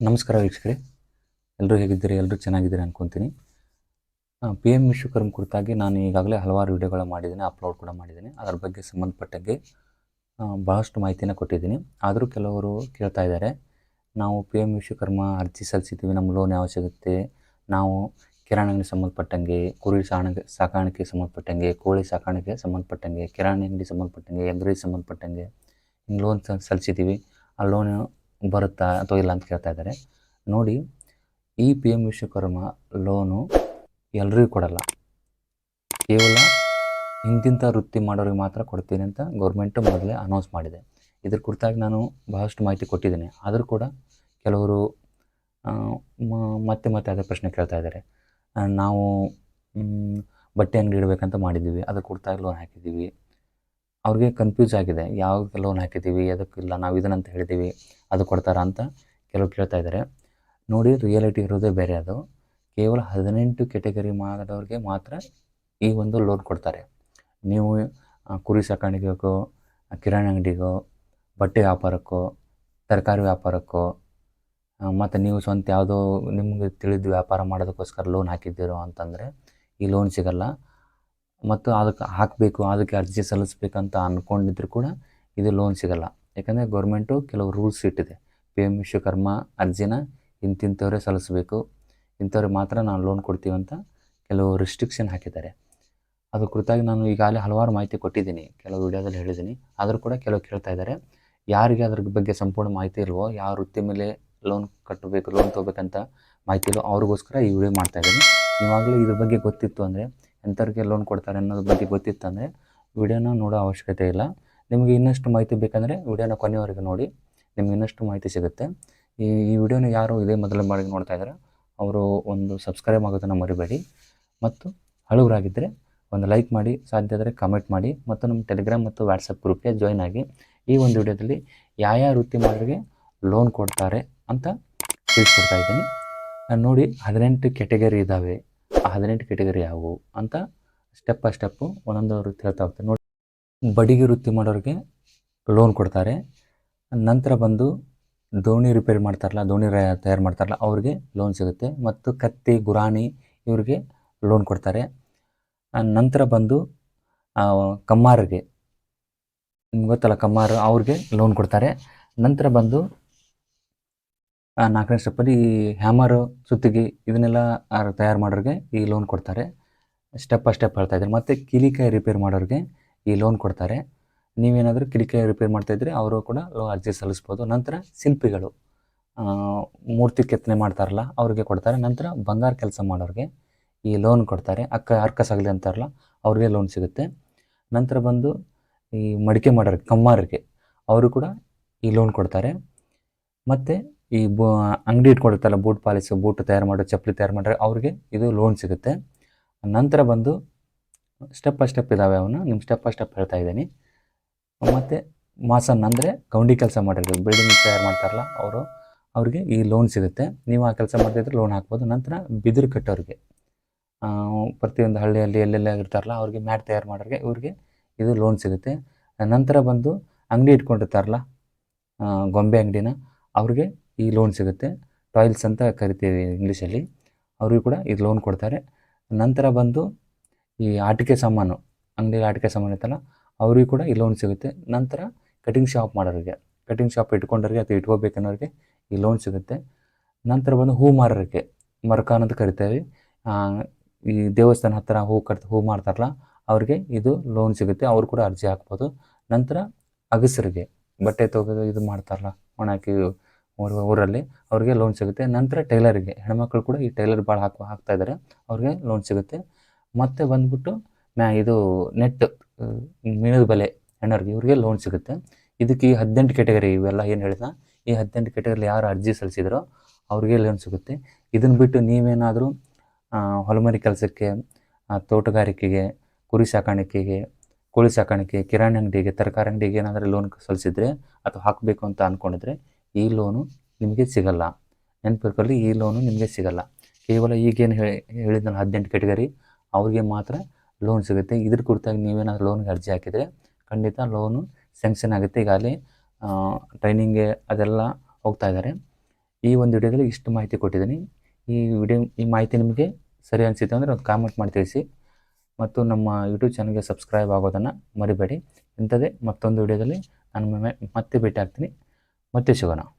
ನಮಸ್ಕಾರ ವೀಕ್ಷಕರೇ. ಎಲ್ಲರೂ ಹೇಗಿದ್ದೀರಿ? ಎಲ್ಲರೂ ಚೆನ್ನಾಗಿದ್ದೀರಿ ಅನ್ಕೊತೀನಿ. ಪಿ ಎಂ ವಿಶ್ವಕರ್ಮ ಕುರಿತಾಗಿ ನಾನು ಈಗಾಗಲೇ ಹಲವಾರು ವಿಡಿಯೋಗಳ ಮಾಡಿದ್ದೀನಿ, ಅಪ್ಲೋಡ್ ಕೂಡ ಮಾಡಿದ್ದೀನಿ. ಅದರ ಬಗ್ಗೆ ಸಂಬಂಧಪಟ್ಟಂಗೆ ಭಾಳಷ್ಟು ಮಾಹಿತಿನ ಕೊಟ್ಟಿದ್ದೀನಿ. ಆದರೂ ಕೆಲವರು ಕೇಳ್ತಾ ಇದ್ದಾರೆ, ನಾವು ಪಿ ಎಂ ವಿಶ್ವಕರ್ಮ ಅರ್ಜಿ ಸಲ್ಲಿಸಿದ್ದೀವಿ, ನಮ್ಮ ಲೋನ್ ಯಾವ ಸಿಗುತ್ತೆ? ನಾವು ಕಿರಾಣಿ ಸಂಬಂಧಪಟ್ಟಂಗೆ, ಕುರಿ ಸಾಣ, ಸಾಕಾಣಿಕೆ ಸಂಬಂಧಪಟ್ಟಂಗೆ, ಕೋಳಿ ಸಾಕಾಣಿಕೆ ಸಂಬಂಧಪಟ್ಟಂಗೆ, ಕಿರಾಣಿ ಅಂಗಡಿ ಸಂಬಂಧಪಟ್ಟಂಗೆ ಎಗ್ರಿ ಸಂಬಂಧಪಟ್ಟಂಗೆ, ಹಿಂಗೆ ಲೋನ್ ಸಲ್ಲಿಸಿದ್ದೀವಿ. ಆ ಲೋನ್ ಬರುತ್ತಾ ಅಥವಾ ಇಲ್ಲ ಅಂತ ಕೇಳ್ತಾ ಇದ್ದಾರೆ. ನೋಡಿ, ಈ ಪಿ ಎಂ ವಿಶ್ವಕರ್ಮ ಲೋನು ಎಲ್ರಿಗೂ ಕೊಡಲ್ಲ. ಕೇವಲ ಇಂತಿಂಥ ವೃತ್ತಿ ಮಾಡೋರಿಗೆ ಮಾತ್ರ ಕೊಡ್ತೀನಿ ಅಂತ ಗೌರ್ಮೆಂಟು ಮೊದಲೇ ಅನೌನ್ಸ್ ಮಾಡಿದೆ. ಇದ್ರ ಕುರಿತಾಗಿ ನಾನು ಬಹಳಷ್ಟು ಮಾಹಿತಿ ಕೊಟ್ಟಿದ್ದೀನಿ. ಆದರೂ ಕೂಡ ಕೆಲವರು ಮತ್ತೆ ಮತ್ತೆ ಅದೇ ಪ್ರಶ್ನೆ ಕೇಳ್ತಾ ಇದ್ದಾರೆ. ನಾವು ಬಟ್ಟೆ ಅಂಗಡಿ ಇಡಬೇಕಂತ ಮಾಡಿದ್ದೀವಿ. ಅದ್ರ ಕುರಿತಾಗಿ ಲೋನ್ ಹಾಕಿದ್ದೀವಿ. ಅವ್ರಿಗೆ ಕನ್ಫ್ಯೂಸ್ ಆಗಿದೆ. ಯಾವಾಗ ಲೋನ್ ಹಾಕಿದ್ದೀವಿ? ಅದಕ್ಕಿಲ್ಲ ನಾವು ಇದನ್ನಂತ ಹೇಳಿದ್ದೀವಿ. ಅದು ಕೊಡ್ತಾರಾ ಅಂತ ಕೆಲವು ಕೇಳ್ತಾ ಇದ್ದಾರೆ ನೋಡಿ ರಿಯಾಲಿಟಿ ಇರೋದೇ ಬೇರೆ ಅದು. ಕೇವಲ ಹದಿನೆಂಟು ಕೆಟಗರಿ ಮಾಡೋರಿಗೆ ಮಾತ್ರ ಈ ಒಂದು ಲೋನ್ ಕೊಡ್ತಾರೆ. ನೀವು ಕುರಿ ಸಾಕಾಣಿಕೆಗೋ ಕಿರಾಣಿ ಅಂಗಡಿಗೋ, ಬಟ್ಟೆ ವ್ಯಾಪಾರಕ್ಕೋ, ತರಕಾರಿ ವ್ಯಾಪಾರಕ್ಕೋ ಮತ್ತು ನೀವು ಸ್ವಂತ ಯಾವುದೋ ನಿಮಗೆ ತಿಳಿದು ವ್ಯಾಪಾರ ಮಾಡೋದಕ್ಕೋಸ್ಕರ ಲೋನ್ ಹಾಕಿದ್ದೀರೋ ಅಂತಂದರೆ ಈ ಲೋನ್ ಸಿಗಲ್ಲ. ಮತ್ತು ಅದಕ್ಕೆ ಹಾಕಬೇಕು, ಅದಕ್ಕೆ ಅರ್ಜಿ ಸಲ್ಲಿಸ್ಬೇಕಂತ ಅಂದ್ಕೊಂಡಿದ್ರು ಕೂಡ ಇದು ಲೋನ್ ಸಿಗೋಲ್ಲ. ಯಾಕಂದರೆ ಗೌರ್ಮೆಂಟು ಕೆಲವು ರೂಲ್ಸ್ ಇಟ್ಟಿದೆ. ಪಿ ಎಂ ವಿಶ್ವಕರ್ಮ ಅರ್ಜಿನ ಇಂತಿಂಥವ್ರೇ ಸಲ್ಲಿಸಬೇಕು. ಇಂಥವ್ರಿಗೆ ಮಾತ್ರ ನಾನು ಲೋನ್ ಕೊಡ್ತೀವಿ ಅಂತ ಕೆಲವು ರಿಸ್ಟ್ರಿಕ್ಷನ್ ಹಾಕಿದ್ದಾರೆ. ಅದು ಕುರಿತಾಗಿ ನಾನು ಈಗಾಗಲೇ ಹಲವಾರು ಮಾಹಿತಿ ಕೊಟ್ಟಿದ್ದೀನಿ. ಕೆಲವು ವಿಡಿಯೋದಲ್ಲಿ ಹೇಳಿದ್ದೀನಿ. ಆದರೂ ಕೂಡ ಕೆಲವು ಕೇಳ್ತಾ ಇದ್ದಾರೆ. ಯಾರಿಗೆ ಅದ್ರ ಬಗ್ಗೆ ಸಂಪೂರ್ಣ ಮಾಹಿತಿ ಇಲ್ವೋ, ಯಾವ ವೃತ್ತಿ ಮೇಲೆ ಲೋನ್ ಕಟ್ಟಬೇಕು ಲೋನ್ ತೊಗೋಬೇಕಂತ ಮಾಹಿತಿ ಇಲ್ವೋ, ಅವ್ರಿಗೋಸ್ಕರ ಈ ವಿಡಿಯೋ ಮಾಡ್ತಾ ಇದ್ದೀನಿ. ಇವಾಗಲೂ ಇದ್ರ ಬಗ್ಗೆ ಗೊತ್ತಿತ್ತು ಅಂದರೆ ಎಂಥವ್ರಿಗೆ ಲೋನ್ ಕೊಡ್ತಾರೆ ಅನ್ನೋದ್ರ ಬಗ್ಗೆ ಗೊತ್ತಿತ್ತಂದರೆ ವಿಡಿಯೋನ ನೋಡೋ ಅವಶ್ಯಕತೆ ಇಲ್ಲ. ನಿಮಗೆ ಇನ್ನಷ್ಟು ಮಾಹಿತಿ ಬೇಕಂದರೆ ವಿಡಿಯೋನ ಕೊನೆಯವರೆಗೆ ನೋಡಿ. ನಿಮ್ಗೆ ಇನ್ನಷ್ಟು ಮಾಹಿತಿ ಸಿಗುತ್ತೆ. ಈ ಈ ವಿಡಿಯೋನ ಯಾರು ಇದೇ ಮೊದಲ ಬಾರಿಗೆ ನೋಡ್ತಾ ಇದ್ದಾರೆ ಅವರು ಒಂದು ಸಬ್ಸ್ಕ್ರೈಬ್ ಆಗೋದನ್ನು ಮರಿಬೇಡಿ. ಮತ್ತು ಹಳುವರಾಗಿದ್ದರೆ ಒಂದು ಲೈಕ್ ಮಾಡಿ, ಸಾಧ್ಯ ಆದರೆ ಕಮೆಂಟ್ ಮಾಡಿ ಮತ್ತು ನಮ್ಮ ಟೆಲಿಗ್ರಾಮ್ ಮತ್ತು ವಾಟ್ಸಪ್ ಗ್ರೂಪ್ಗೆ ಜಾಯ್ನ್ ಆಗಿ ಈ ಒಂದು ವಿಡಿಯೋದಲ್ಲಿ ಯಾವ ಯಾವ ವೃತ್ತಿ ಮಾಡೋರಿಗೆ ಲೋನ್ ಕೊಡ್ತಾರೆ ಅಂತ ತಿಳಿಸ್ಕೊಡ್ತಾ ಇದ್ದೀನಿ. ನೋಡಿ ಹದಿನೆಂಟು ಕೆಟಗರಿ ಇದ್ದಾವೆ ಹದಿನೆಂಟು ಕೆಟಗರಿ ಯಾವುವು ಅಂತ ಸ್ಟೆಪ್ ಬೈ ಸ್ಟೆಪ್ಪು ಒಂದೊಂದು ವೃತ್ತಿ ಹೇಳ್ತಾ ಹೋಗ್ತಾರೆ ನೋಡಿ, ಬಡಿಗೆ ವೃತ್ತಿ ಮಾಡೋರಿಗೆ ಲೋನ್ ಕೊಡ್ತಾರೆ. ನಂತರ ಬಂದು ದೋಣಿ ರಿಪೇರಿ ಮಾಡ್ತಾರಲ್ಲ, ದೋಣಿ ತಯಾರು ಮಾಡ್ತಾರಲ್ಲ, ಅವ್ರಿಗೆ ಲೋನ್ ಸಿಗುತ್ತೆ. ಮತ್ತು ಕತ್ತಿ, ಗುರಾಣಿ ಇವ್ರಿಗೆ ಲೋನ್ ಕೊಡ್ತಾರೆ. ನಂತರ ಬಂದು ಕಮ್ಮಾರಿಗೆ ಗೊತ್ತಲ್ಲ, ಕಮ್ಮಾರು ಅವ್ರಿಗೆ ಲೋನ್ ಕೊಡ್ತಾರೆ. ನಂತರ ಬಂದು ನಾಲ್ಕನೇ ಸ್ಟೆಪ್ಪಲ್ಲಿ ಈ ಹ್ಯಾಮರು ಸುತ್ತಿಗೆ ಇದನ್ನೆಲ್ಲ ತಯಾರು ಮಾಡೋರಿಗೆ ಈ ಲೋನ್ ಕೊಡ್ತಾರೆ. ಸ್ಟೆಪ್ ಬೈ ಸ್ಟೆಪ್ ಹೇಳ್ತಾ ಇದ್ದಾರೆ. ಮತ್ತು ಕಿಲಿಕಾಯಿ ರಿಪೇರ್ ಮಾಡೋರಿಗೆ ಈ ಲೋನ್ ಕೊಡ್ತಾರೆ. ನೀವೇನಾದರೂ ಕಿಲಿಕಾಯಿ ರಿಪೇರ್ ಮಾಡ್ತಾಯಿದ್ರೆ ಅವರು ಕೂಡ ಲೋ ಅರ್ಜಿ ಸಲ್ಲಿಸ್ಬೋದು. ನಂತರ ಶಿಲ್ಪಿಗಳು ಮೂರ್ತಿ ಕೆತ್ತನೆ ಮಾಡ್ತಾರಲ್ಲ, ಅವ್ರಿಗೆ ಕೊಡ್ತಾರೆ. ನಂತರ ಬಂಗಾರ ಕೆಲಸ ಮಾಡೋರಿಗೆ ಈ ಲೋನ್ ಕೊಡ್ತಾರೆ. ಅಕ್ಕ ಅರ್ಕ ಸಗಲಿ ಅಂತಾರಲ್ಲ, ಅವ್ರಿಗೆ ಲೋನ್ ಸಿಗುತ್ತೆ. ನಂತರ ಬಂದು ಈ ಮಡಿಕೆ ಮಾಡೋರಿಗೆ, ಕಮ್ಮಾರಿಗೆ, ಅವರು ಕೂಡ ಈ ಲೋನ್ ಕೊಡ್ತಾರೆ. ಮತ್ತು ಈ ಬೋ ಅಂಗಡಿ ಇಟ್ಕೊಂಡಿರ್ತಾರಲ್ಲ, ಬೂಟ್ ಪಾಲಿಸು, ಬೂಟ್ ತಯಾರು ಮಾಡೋ, ಚಪ್ಪಲಿ ತಯಾರು ಮಾಡ್ರೆ ಅವ್ರಿಗೆ ಇದು ಲೋನ್ ಸಿಗುತ್ತೆ. ನಂತರ ಬಂದು ಸ್ಟೆಪ್ ಬೈ ಸ್ಟೆಪ್ ಇದ್ದಾವೆ ಅವನು. ನಿಮ್ಮ ಸ್ಟೆಪ್ ಬೈ ಸ್ಟೆಪ್ ಹೇಳ್ತಾ ಇದ್ದೀನಿ. ಮತ್ತು ಮಾಸನ್ ಅಂದರೆ ಗೌಂಡಿ ಕೆಲಸ ಮಾಡಿರ್ಬೋದು ಬಿಲ್ಡಿಂಗ್ ತಯಾರು ಮಾಡ್ತಾರಲ್ಲ ಅವರು, ಅವ್ರಿಗೆ ಈ ಲೋನ್ ಸಿಗುತ್ತೆ. ನೀವು ಆ ಕೆಲಸ ಮಾಡ್ತಿದ್ರೆ ಲೋನ್ ಹಾಕ್ಬೋದು. ನಂತರ ಬಿದಿರು ಕಟ್ಟೋರಿಗೆ. ಪ್ರತಿಯೊಂದು ಹಳ್ಳಿಯಲ್ಲಿ ಎಲ್ಲೆಲ್ಲ ಇರ್ತಾರಲ್ಲ ಅವ್ರಿಗೆ ಮ್ಯಾಟ್ ತಯಾರು ಮಾಡೋರಿಗೆ ಇವ್ರಿಗೆ ಇದು ಲೋನ್ ಸಿಗುತ್ತೆ. ನಂತರ ಬಂದು ಅಂಗಡಿ ಇಟ್ಕೊಂಡಿರ್ತಾರಲ್ಲ ಗೊಂಬೆ ಅಂಗಡಿನ, ಅವ್ರಿಗೆ ಈ ಲೋನ್ ಸಿಗುತ್ತೆ. ಟಾಯ್ಲ್ಸ್ ಅಂತ ಕರಿತೀವಿ ಇಂಗ್ಲೀಷಲ್ಲಿ ಅವ್ರಿಗೂ ಕೂಡ ಇದು ಲೋನ್ ಕೊಡ್ತಾರೆ. ನಂತರ ಬಂದು ಈ ಆಟಿಕೆ ಸಾಮಾನು ಅಂಗಡಿ ಆಟಿಕೆ ಸಾಮಾನು ಇತ್ತಲ್ಲ, ಅವ್ರಿಗೂ ಕೂಡ ಈ ಲೋನ್ ಸಿಗುತ್ತೆ. ನಂತರ ಕಟಿಂಗ್ ಶಾಪ್ ಮಾಡೋರಿಗೆ ಕಟಿಂಗ್ ಶಾಪ್ ಇಟ್ಕೊಂಡವ್ರಿಗೆ ಅಥವಾ ಇಟ್ಕೋಬೇಕನ್ನೋರಿಗೆ ಈ ಲೋನ್ ಸಿಗುತ್ತೆ. ನಂತರ ಬಂದು ಹೂ ಮಾರೋರಿಗೆ, ಮರಕಾನ್ ಅಂತ ಕರಿತೇವೆ. ಈ ದೇವಸ್ಥಾನ ಹತ್ತಿರ ಹೂ ಕಟ್, ಹೂ ಮಾರ್ತಾರಲ್ಲ, ಅವ್ರಿಗೆ ಇದು ಲೋನ್ ಸಿಗುತ್ತೆ. ಅವ್ರು ಕೂಡ ಅರ್ಜಿ ಹಾಕ್ಬೋದು. ನಂತರ ಅಗಸರಿಗೆ ಬಟ್ಟೆ ತೊಗೋದು ಇದು ಮಾಡ್ತಾರಲ್ಲ ಒಣಾಕಿ ಊರಲ್ಲಿ ಅವ್ರಿಗೆ ಲೋನ್ ಸಿಗುತ್ತೆ. ನಂತರ ಟೈಲರಿಗೆ ಹೆಣ್ಮಕ್ಳು ಕೂಡ ಈ ಟೈಲರ್ ಭಾಳ ಹಾಕೋ, ಹಾಕ್ತಾ ಇದ್ದಾರೆ ಅವ್ರಿಗೆ ಲೋನ್ ಸಿಗುತ್ತೆ. ಮತ್ತು ಬಂದ್ಬಿಟ್ಟು ಮ್ಯಾ, ಇದು ನೆಟ್ ಮೀನದ ಬಲೆ ಹೆಣ್ಣವ್ರಿಗೆ, ಇವ್ರಿಗೆ ಲೋನ್ ಸಿಗುತ್ತೆ. ಇದಕ್ಕೆ ಈ ಹದಿನೆಂಟು ಕೆಟಗರಿ ಇವೆಲ್ಲ ಏನು ಹೇಳಿದ ಈ ಹದಿನೆಂಟು ಕೆಟಗರಿಲಿ ಯಾರು ಅರ್ಜಿ ಸಲ್ಲಿಸಿದ್ರೋ ಅವ್ರಿಗೆ ಲೋನ್ ಸಿಗುತ್ತೆ. ಇದನ್ನು ಬಿಟ್ಟು ನೀವೇನಾದರೂ ಹೊಲಮರಿ ಕೆಲಸಕ್ಕೆ ತೋಟಗಾರಿಕೆಗೆ, ಕುರಿ ಸಾಕಾಣಿಕೆಗೆ, ಕೋಳಿ ಸಾಕಾಣಿಕೆ, ಕಿರಾಣಿ ಅಂಗಡಿಗೆ, ತರಕಾರಿ ಅಂಗಡಿಗೆ ಏನಾದರೂ ಲೋನ್ ಸಲ್ಲಿಸಿದ್ರೆ ಅಥವಾ ಹಾಕಬೇಕು ಅಂತ ಅಂದ್ಕೊಂಡಿದ್ರೆ ಈ ಲೋನು ನಿಮಗೆ ಸಿಗಲ್ಲ. ನೆನಪಿರ್ಕೊಳ್ಳಿ ಈ ಲೋನು ನಿಮಗೆ ಸಿಗಲ್ಲ. ಕೇವಲ ಈಗೇನು ಹೇಳಿ, ಹೇಳಿದ್ನಲ್ಲ ಹದಿನೆಂಟು ಕೆಟಗರಿ ಅವ್ರಿಗೆ ಮಾತ್ರ ಲೋನ್ ಸಿಗುತ್ತೆ. ಇದ್ರ ಕುರಿತಾಗಿ ನೀವೇನಾದರೂ ಲೋನ್ಗೆ ಅರ್ಜಿ ಹಾಕಿದರೆ ಖಂಡಿತ ಲೋನು ಸ್ಯಾಂಕ್ಷನ್ ಆಗುತ್ತೆ. ಈಗ ಅಲ್ಲಿ ಟ್ರೈನಿಂಗ್ಗೆ ಅದೆಲ್ಲ ಹೋಗ್ತಾ ಇದ್ದಾರೆ. ಈ ಒಂದು ವಿಡಿಯೋದಲ್ಲಿ ಇಷ್ಟು ಮಾಹಿತಿ ಕೊಟ್ಟಿದ್ದೀನಿ. ಈ ವಿಡಿಯೋ, ಈ ಮಾಹಿತಿ ನಿಮಗೆ ಸರಿ ಅನಿಸಿತು ಅಂದರೆ ಒಂದು ಕಾಮೆಂಟ್ ಮಾಡಿ ತಿಳಿಸಿ. ಮತ್ತು ನಮ್ಮ ಯೂಟ್ಯೂಬ್ ಚಾನಲ್ಗೆ ಸಬ್ಸ್ಕ್ರೈಬ್ ಆಗೋದನ್ನು ಮರಿಬೇಡಿ. ಇಂಥದ್ದೇ ಮತ್ತೊಂದು ವಿಡಿಯೋದಲ್ಲಿ ನಾನು ಮತ್ತೆ ಭೇಟಿ ಆಗ್ತೀನಿ. 待ってしようかな？